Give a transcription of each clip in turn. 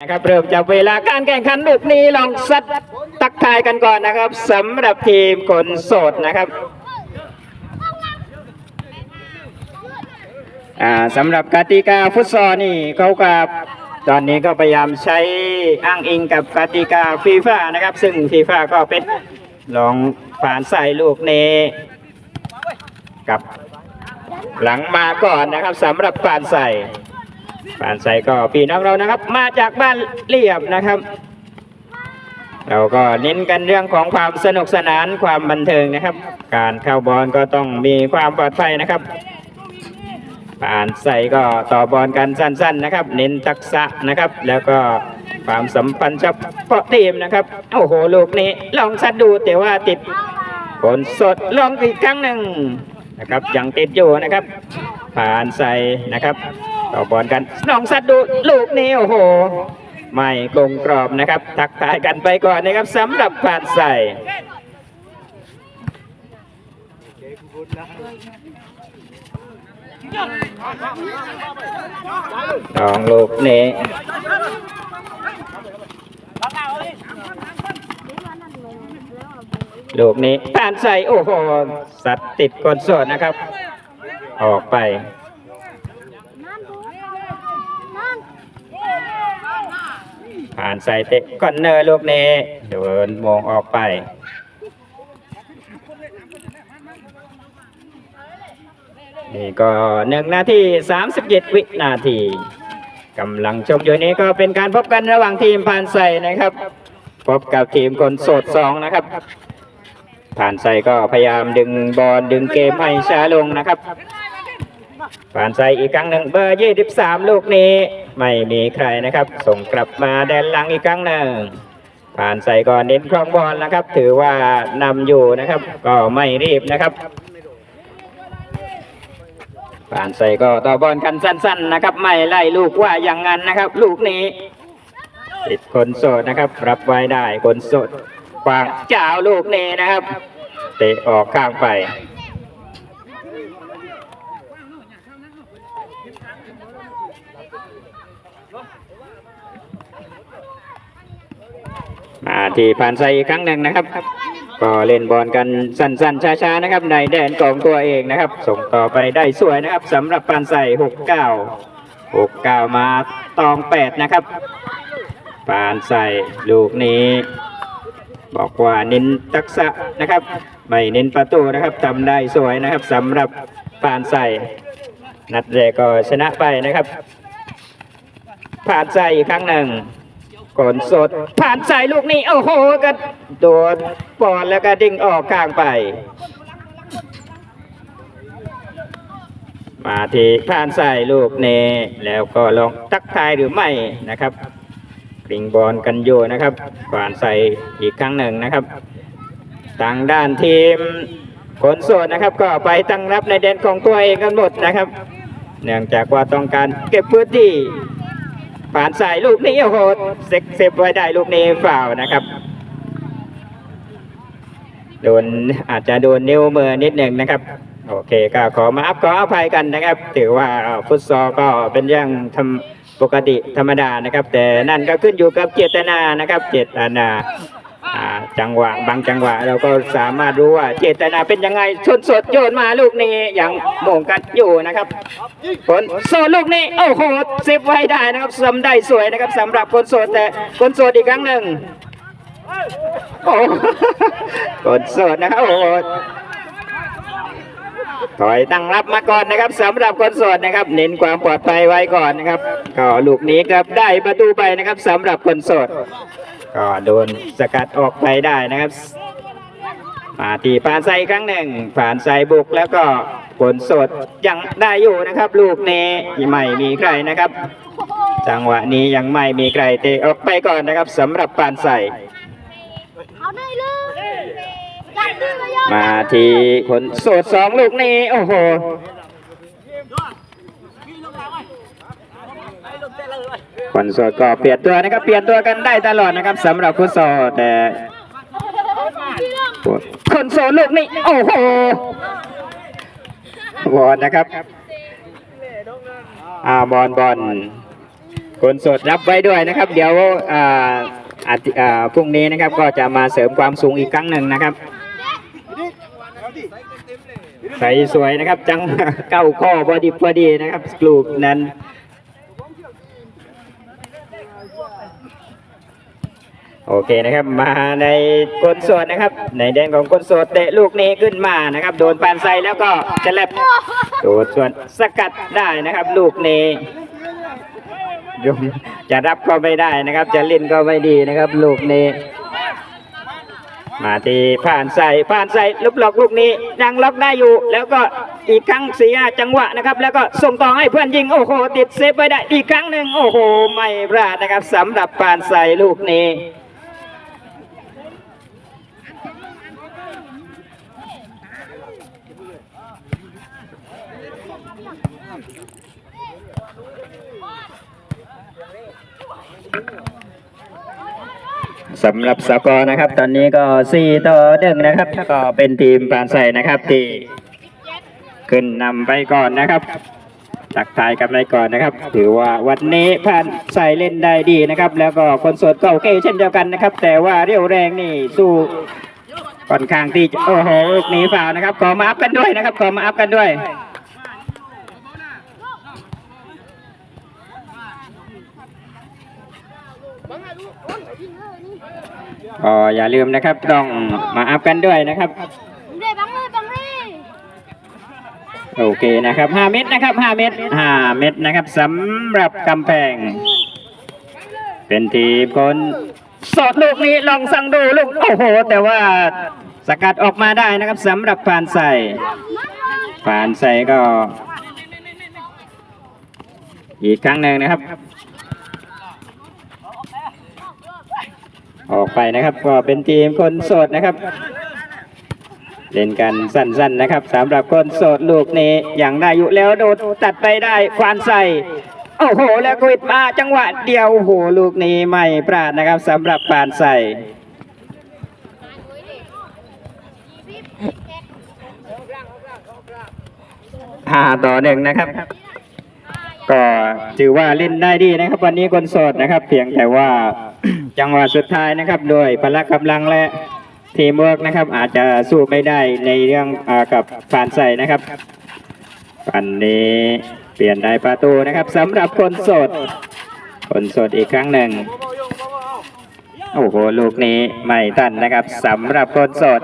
นะครับเริ่มจากเวลาการแข่งขันลูกนี้ลองซัดตักทายกันก่อนนะครับสำหรับทีมคนโสดนะครับอ่าสำหรับกติกาฟุตซอลนี่เขากับตอนนี้ก็พยายามใช้อ้างอิงกับกติกาฟีฟ่านะครับ ซึ่งฟีฟ่าก็เป็นลองผ่านใส่ลูกนี้กับหลังมาก่อนนะครับสำหรับผ่านใส่ ปานใสก็พี่น้องเรานะครับ มาจากบ้านเรียบนะครับ เราก็เน้นกันเรื่องของความสนุกสนานความบันเทิงนะครับ การเข้าบอลก็ต้องมีความปลอดภัยนะครับปานใสก็ต่อบอลกันสั้น ๆ นะครับ เน้นทักษะนะครับ แล้วก็ความสัมพันธ์เฉพาะทีมนะครับ โอ้โห ลูกนี้ลองสัดดูแต่ว่าติดผลสดลองอีกครั้งหนึ่งนะครับยังติดอยู่นะครับ ผ่านใส่นะครับ ต่อบอลกันลองสัดดูลูกนี้โอ้โห ไม่กลงกรอบนะครับ ทักทายกันไปก่อนนะครับสำหรับผ่านใส่ลองลูกนี้ลูกนี้ผ่านใส่โอ้โห สัตว์ติดกดสดนะครับ ออกไป ผ่านใส่เตะคอนเนอร์ลูกนี้เดินมองออกไปนี่ก็หนึ่งนาทีสามสิบเจ็ดวินาทีกำลังชมอยู่นี้ก็เป็นการพบกันระหว่างทีมผ่านใส่นะครับ พบกับทีมคนโสดสองนะครับ ผ่านใส่ก็พยายามดึงบอลดึงเกมให้ช้าลงนะครับ ผ่านใสอีกครั้งหนึ่งเบอร์23ลูกนี้ ไม่มีใครนะครับ ส่งกลับมาแดนหลังอีกครั้งหนึ่งผ่านใส่ก็เน้นครองบอลนะครับ ถือว่านำอยู่นะครับ ก็ไม่รีบนะครับ ผ่านใส่ก็ต่อบอลกันสั้น ๆ นะครับ ไม่ไล่ลูกว่าอย่างนั้นนะครับ ลูกนี้ติดคนโสดนะครับ รับไว้ได้คนโสดควางเจ้าลูกนี้นะครับ เตะออกข้างไป ที่ผ่านใส่อีกครั้งหนึ่งนะครับ ก็เล่นบอลกันสั้นๆช้าๆนะครับ ในแดนของตัวเองนะครับ ส่งต่อไปได้สวยนะครับสำหรับผ่านใส่69 69มาตอง8นะครับผ่านใส่ลูกนี้ บอกว่าเน้นทักษะนะครับ ไม่เน้นประตูนะครับทำได้สวยนะครับสำหรับผ่านใส่นัดแรกก็ชนะไปนะครับผ่านใส่อีกครั้งหนึ่ง ก่อนสด ผ่านใส่ลูกนี้โอ้โหก็โดนบอลแล้วก็ดิ่งออกข้างไป มาทีผ่านใส่ลูกนี้แล้วก็ลองตักทายหรือไม่นะครับกริงบอลกันอยู่นะครับผ่านใส่อีกครั้งหนึ่งนะครับทางด้านทีมคนโสดนะครับ ก็ไปตั้งรับในแดนของตัวเองกันหมดนะครับ เนื่องจากว่าต้องการเก็บพื้นที่ ผ่านสายลูกนี้โหดเซ็กเซฟไว้ได้ลูกนี้ฝ่าวนะครับโดนอาจจะโดนนิ้วมือนิดหนึ่งนะครับ โอเคก็ขอมาอัพขออภัยกันนะครับ ถือว่าฟุตซอลก็เป็นเรื่องทำปกติธรรมดานะครับ แต่นั่นก็ขึ้นอยู่กับเจตนานะครับ เจตนา จังหวะบางจังหวะเราก็สามารถรู้ว่าเจตนาเป็นยังไงชนสดโยนมาลูกนี้อยังโมงกันอยู่นะครับคนโสดลูกนี้โอ้โหเซฟไว้ได้นะครับสำได้สวยนะครับสำหรับคนโสดแต่คนโสดอีกครั้งหนึ่งโอ้โหคนโสดนะครับโอ้โหถอยตั้งรับมาก่อนนะครับสำหรับคนโสดนะครับ เน้นความปลอดภัยไว้ก่อนนะครับก็ลูกนี้ครับได้ประตูไปนะครับสำหรับคนโสด ก็โดนสกัดออกไปได้นะครับ มาที่ผ่านไซครั้งหนึ่ง ผ่านไซบุกแล้วก็ผลสดยังได้อยู่นะครับ ลูกนี้ไม่มีใครนะครับ จังหวะนี้ยังไม่มีใครเตะออกไปก่อนนะครับสำหรับผ่านไซมาทีผลสดสองลูกนี้โอ้โห คนสดก็เปลี่ยนตัวนะครับ เปลี่ยนตัวกันได้ตลอดนะครับสำหรับฟุตซอลแต่คนโซนลูกนี้โอ้โหบอลนะครับอ่าบอลบอลคนโสดรับไว้ด้วยนะครับ เดี๋ยวอ่าอาทิอ่าพรุ่งนี้นะครับก็จะมาเสริมความสูงอีกครั้งหนึ่งนะครับใส่สวยนะครับ จังเก้าข้อพอดีพอดีนะครับกลูปนั้น โอเคนะครับมาในคนโสดนะครับ ในแดนของคนโสดเตะลูกนี้ขึ้นมานะครับ โดนปานไซแล้วก็จะแลบโดส่วนสกัดได้นะครับ ลูกนี้ยมจะรับก็ไม่ได้นะครับ จะเล่นก็ไม่ดีนะครับ ลูกนี้ มาตีผ่านใส่ผ่านใส่ลูกหลอกลูกนี้ยังล็อกได้อยู่ แล้วก็อีกครั้งเสียจังหวะนะครับ แล้วก็ส่งต่อให้เพื่อนยิง โอ้โห ติดเซฟไว้ได้อีกครั้งหนึ่งโอ้โห ไม่พลาดนะครับสำหรับผ่านใส่ลูกนี้ สำหรับสกอร์นะครับ ตอนนี้ก็ 4 ต่อหนึ่งนะครับก็เป็นทีมปานใส่นะครับที่ขึ้นนำไปก่อนนะครับ ตักทายกันไปก่อนนะครับ ถือว่าวันนี้ผ่านใส่เล่นได้ดีนะครับ แล้วก็คนสดก็โอเคเช่นเดียวกันนะครับ แต่ว่าเรี่ยวแรงนี่สู้ ค่อนข้างที่โอ้โหลูกนี้ฝ่าวนะครับ ขอมาอัพกันด้วยนะครับ ขอมาอัพกันด้วยก็อย่าลืมนะครับต้องมาอัพกันด้วยนะครับโอเคนะครับ5เม็ดนะครับ5เม็ด5เม็ดนะครับสำหรับกำแพง เป็นทีมคน สอดลูกนี้ลองสั่งดูลูก โอ้โห แต่ว่าสกัดออกมาได้นะครับสำหรับผ่านใส่ผ่านใส่ก็ อีกครั้งหนึ่งนะครับ ออกไปนะครับก็เป็นทีมคนโสดนะครับ เล่นกันสั้นๆนะครับสำหรับคนโสดลูกนี้อย่างได้อยู่แล้วโดดตัดไปได้ควานใส่ โอ้โห แล้วก็วิดมาจังหวะเดียวโอ้โหลูกนี้ไม่พลาดนะครับสำหรับปานใส่ห้าต่อหนึ่งนะครับ ก็ถือว่าเล่นได้ดีนะครับ วันนี้คนโสดนะครับ เพียงแต่ว่าจังหวะสุดท้ายนะครับ โดยพละกำลังและทีมเวิร์กนะครับ อาจจะสู้ไม่ได้ในเรื่องอกับฟานใส่นะครับวันนี้ เปลี่ยนได้ประตูนะครับสำหรับคนสด คนสดอีกครั้งหนึ่ง โอ้โห ลูกนี้ไม่ตันนะครับสำหรับคนสด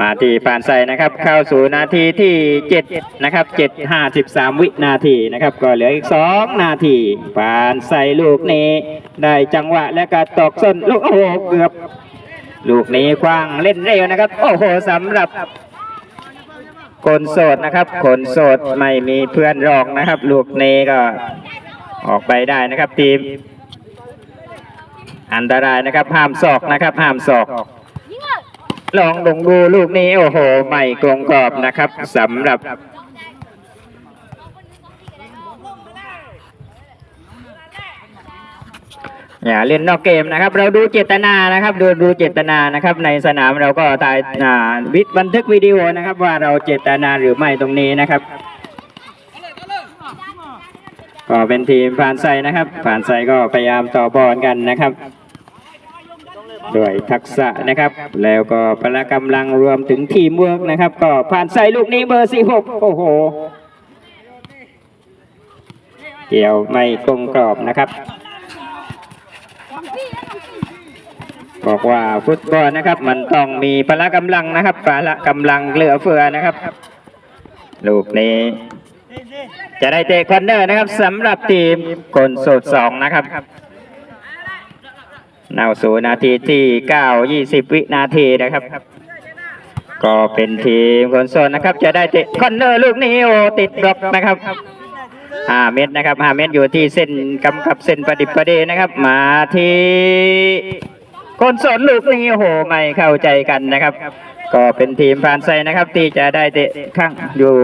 มาที่ปานใส่นะครับ เข้าสู่นาทีที่ 7 นะครับ 7 53 วินาทีนะครับ ก็เหลืออีก 2 นาทีปานใส่ลูกนี้ ได้จังหวะและก็ตอกส้นลูกโอ้โหเกือบ ลูกนี้คว้างเล่นเร็วนะครับ โอ้โหสำหรับ คนโสดนะครับ คนโสดไม่มีเพื่อนรองนะครับ ลูกนี้ก็ออกไปได้นะครับทีม อันตรายนะครับ ห้ามศอกนะครับ ห้ามศอกลยลองลงดูลูกนี้โอ้โห ไม่กลงกรอบนะครับสำหรับ อย่าเล่นนอกเกมนะครับ เราดูเจตนานะครับดูดูเจตนานะครับ ในสนามเราก็ถ่ายอ่าวิดบันทึกวิดีโอนะครับ ว่าเราเจตนาหรือไม่ตรงนี้นะครับก็เป็นทีมผ่านไซนะครับ ผ่านไซก็พยายามต่อบอลกันนะครับด้วยทักษะนะครับ แล้วก็พละกำลังรวมถึงทีมเวิร์กนะครับ ก็ผ่านใส่ลูกนี้เบอร์46โอ้โห เกี่ยวไม่กลงกรอบนะครับ บอกว่าฟุตบอลนะครับ มันต้องมีพละกำลังนะครับพละกำลังเหลือเฟือนะครับ ลูกนี้ จะได้เตะคอนเนอร์นะครับสำหรับทีมคนโสดสองนะครับเนาสูนาทีที่9 20วินาทีนะครับ ก็เป็นทีมคนโซนนะครับ จะได้เตะคอนเนอร์ลูกนี้โอติดบล็อกนะครับ5เมตรนะครับ5เมตรอยู่ที่เส้นกำกับเส้นประดิบประเดนะครับ มาที่ คนโซนลูกนี้โอ้โหไม่เข้าใจกันนะครับ ก็เป็นทีมฟานไซนะครับ ที่จะได้เตะข้างอยู่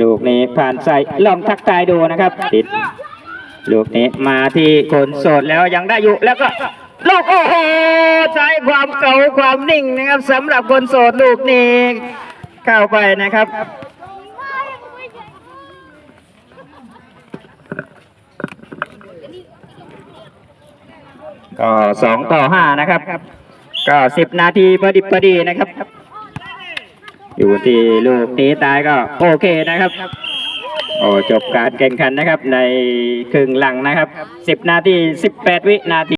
ลูกนี้ผ่านใส่ลองทักทายดูนะครับ ติด ลูกนี้มาที่คนโสดแล้วยังได้อยู่แล้วก็ลูกโอ้โหใช้ความเก่าความนิ่งนะครับสำหรับคนโสดลูกนี้เข้าไปนะครับ ก็สองต่อห้านะครับ ก็สิบนาทีพอดิบพอดีนะครับ อยู่ที่ลูกตีตายก็โอเคนะครับโอ้จบการแข่งขันนะครับในครึ่งหลังนะครับสิบนาทีสิบแปดวินาที